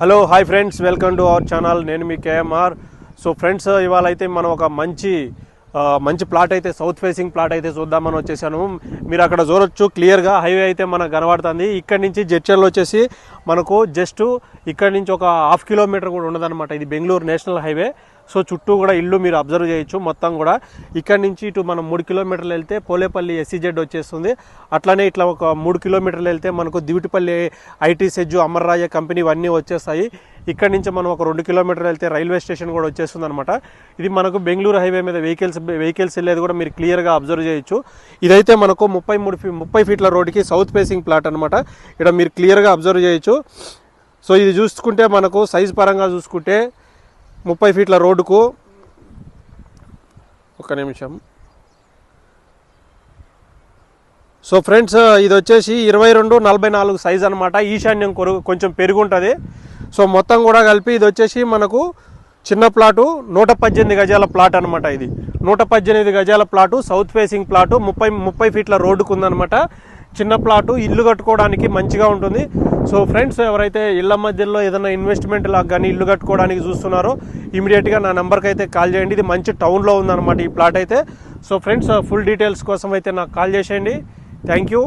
Hello hi friends welcome to our channel నేను మీ KMR. So friends ఇవాళ అయితే మనం ఒక మంచి మంచి ప్లాట్ అయితే సౌత్ ఫేసింగ్ ప్లాట్ అయితే చూద్దామని వచ్చేసాను. మీరు అక్కడ చూడొచ్చు క్లియర్గా హైవే అయితే మనకు కనబడుతుంది. ఇక్కడ నుంచి జడ్చర్లో వచ్చేసి మనకు జస్ట్ ఇక్కడ నుంచి ఒక హాఫ్ కిలోమీటర్ కూడా ఉండదన్నమాట. ఇది బెంగళూరు నేషనల్ హైవే సో చుట్టూ కూడా ఇల్లు మీరు అబ్జర్వ్ చేయొచ్చు. మొత్తం కూడా ఇక్కడ నుంచి ఇటు మనం మూడు కిలోమీటర్లు వెళ్తే పోలేపల్లి ఎస్సీజెడ్ వచ్చేస్తుంది. అట్లానే ఇట్లా ఒక మూడు కిలోమీటర్లు వెళ్తే మనకు Divitipalli IT SEZ Amararaja company ఇవన్నీ వచ్చేస్తాయి. ఇక్కడ నుంచి మనం ఒక రెండు కిలోమీటర్లు వెళ్తే రైల్వే స్టేషన్ కూడా వచ్చేస్తుంది అనమాట ఇది మనకు బెంగళూరు హైవే మీద వెహికల్స్ వెహికల్స్ వెళ్ళేది కూడా మీరు క్లియర్గా అబ్జర్వ్ చేయొచ్చు. ఇదైతే మనకు ముప్పై మూడు ముప్పై ఫీట్ల రోడ్డుకి సౌత్ ఫేసింగ్ ప్లాట్ అనమాట ఇక్కడ మీరు క్లియర్గా అబ్జర్వ్ చేయొచ్చు. సో ఇది చూసుకుంటే మనకు సైజ్ పరంగా చూసుకుంటే ముప్పై ఫీట్ల రోడ్డుకు ఒక నిమిషం. సో ఫ్రెండ్స్ ఇది వచ్చేసి ఇరవై రెండు నలభై నాలుగు సైజ్ అనమాట ఈశాన్యం కొరు కొంచెం పెరుగుంటుంది. సో మొత్తం కూడా కలిపి ఇది వచ్చేసి మనకు చిన్న ప్లాటు నూట పద్దెనిమిది గజాల ప్లాట్ అనమాట ఇది. నూట పద్దెనిమిది గజాల ప్లాటు సౌత్ ఫేసింగ్ ప్లాటు ముప్పై ముప్పై ఫీట్ల రోడ్డుకు ఉందనమాట చిన్న ప్లాటు ఇల్లు కట్టుకోవడానికి మంచిగా ఉంటుంది. సో ఫ్రెండ్స్ ఎవరైతే ఇళ్ళ మధ్యలో ఏదైనా ఇన్వెస్ట్మెంట్ లాగా కానీ ఇల్లు కట్టుకోవడానికి చూస్తున్నారో ఇమీడియట్గా నా నెంబర్కి అయితే కాల్ చేయండి. ఇది మంచి టౌన్లో ఉందన్నమాట ఈ ప్లాట్ అయితే. సో ఫ్రెండ్స్ ఫుల్ డీటెయిల్స్ కోసం అయితే నాకు కాల్ చేసేయండి. Thank you